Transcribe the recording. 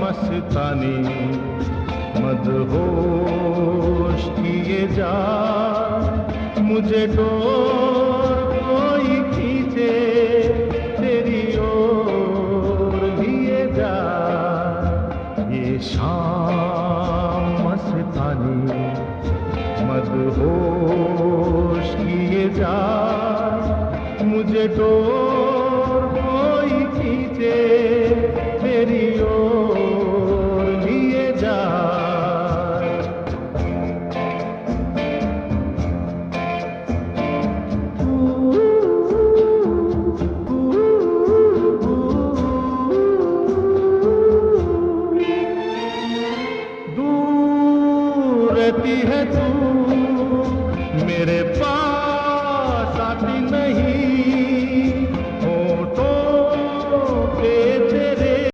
मस्तानी मदहोश किए जा मुझे डोर कोई खींचे, तेरी ओर लिए जा ये शाम मस्तानी मदहोश किए जा। मुझे डोर कोई खींचे तेरी ओर लिए जा। दूर रहती है तू। मेरे पास